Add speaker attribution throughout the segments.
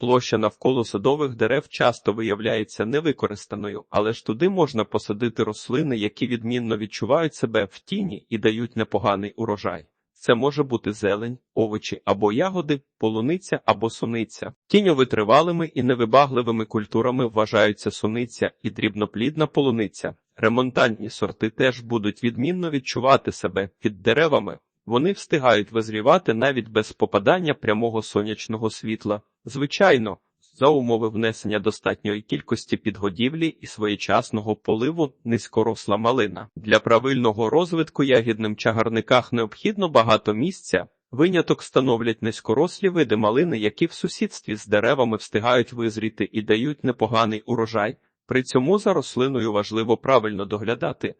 Speaker 1: Площа навколо садових дерев часто виявляється невикористаною, але ж туди можна посадити рослини, які відмінно відчувають себе в тіні і дають непоганий урожай. Це може бути зелень, овочі або ягоди, полуниця або суниця. Тіньовитривалими і невибагливими культурами вважаються суниця і дрібноплідна полуниця. Ремонтантні сорти теж будуть відмінно відчувати себе під деревами. Вони встигають визрівати навіть без попадання прямого сонячного світла. Звичайно, за умови внесення достатньої кількості підгодівлі і своєчасного поливу низькоросла малина. Для правильного розвитку ягідним чагарниках необхідно багато місця. Виняток становлять низькорослі види малини, які в сусідстві з деревами встигають визріти і дають непоганий урожай. При цьому за рослиною важливо правильно доглядати,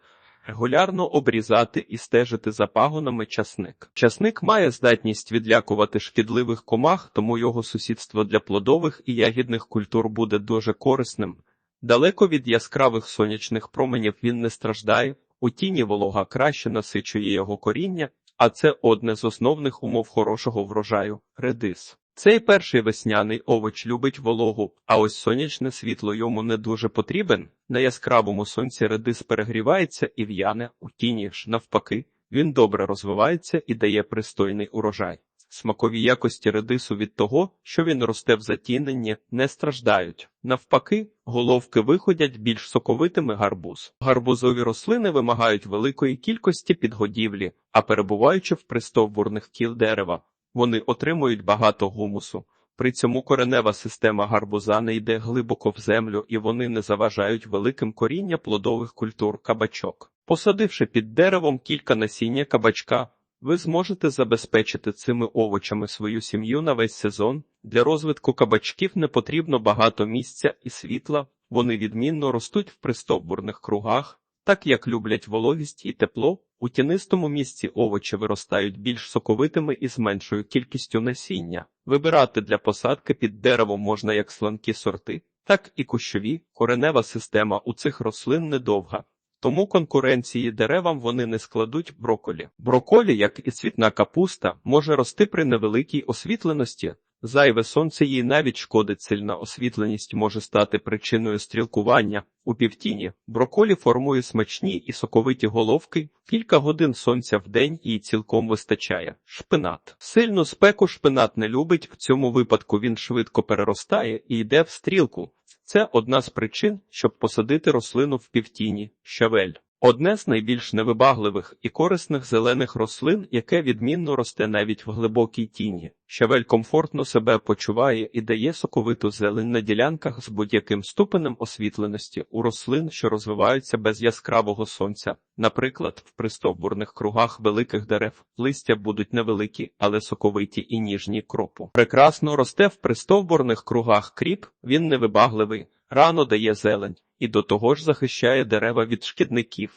Speaker 1: регулярно обрізати і стежити за пагонами часник. Часник має здатність відлякувати шкідливих комах, тому його сусідство для плодових і ягідних культур буде дуже корисним. Далеко від яскравих сонячних променів він не страждає, у тіні волога краще насичує його коріння, а це одне з основних умов хорошого врожаю редис. Цей перший весняний овоч любить вологу, а ось сонячне світло йому не дуже потрібен. На яскравому сонці редис перегрівається і в'яне, у тіні ж навпаки, він добре розвивається і дає пристойний урожай. Смакові якості редису від того, що він росте в затіненні, не страждають. Навпаки, головки виходять більш соковитими гарбуз. Гарбузові рослини вимагають великої кількості підгодівлі, а перебуваючи в пристовбурних кіл дерева, вони отримують багато гумусу. При цьому коренева система гарбуза не йде глибоко в землю і вони не заважають великим коріння плодових культур кабачок. Посадивши під деревом кілька насіння кабачка, ви зможете забезпечити цими овочами свою сім'ю на весь сезон. Для розвитку кабачків не потрібно багато місця і світла, вони відмінно ростуть в пристовбурних кругах, так як люблять вологість і тепло. У тінистому місці овочі виростають більш соковитими і з меншою кількістю насіння. Вибирати для посадки під деревом можна як сланкі сорти, так і кущові. Коренева система у цих рослин недовга. Тому конкуренції деревам вони не складуть броколі. Броколі, як і цвітна капуста, може рости при невеликій освітленості. Зайве сонце їй навіть шкодить сильна освітленість може стати причиною стрілкування. У півтіні броколі формує смачні і соковиті головки, кілька годин сонця в день їй цілком вистачає. Шпинат. Сильну спеку шпинат не любить, в цьому випадку він швидко переростає і йде в стрілку. Це одна з причин, щоб посадити рослину в півтіні щавель. Одне з найбільш невибагливих і корисних зелених рослин, яке відмінно росте навіть в глибокій тіні. Щавель комфортно себе почуває і дає соковиту зелень на ділянках з будь-яким ступенем освітленості у рослин, що розвиваються без яскравого сонця. Наприклад, в пристовбурних кругах великих дерев листя будуть невеликі, але соковиті і ніжні кропу. Прекрасно росте в пристовбурних кругах кріп, він невибагливий, рано дає зелень і до того ж захищає дерева від шкідників.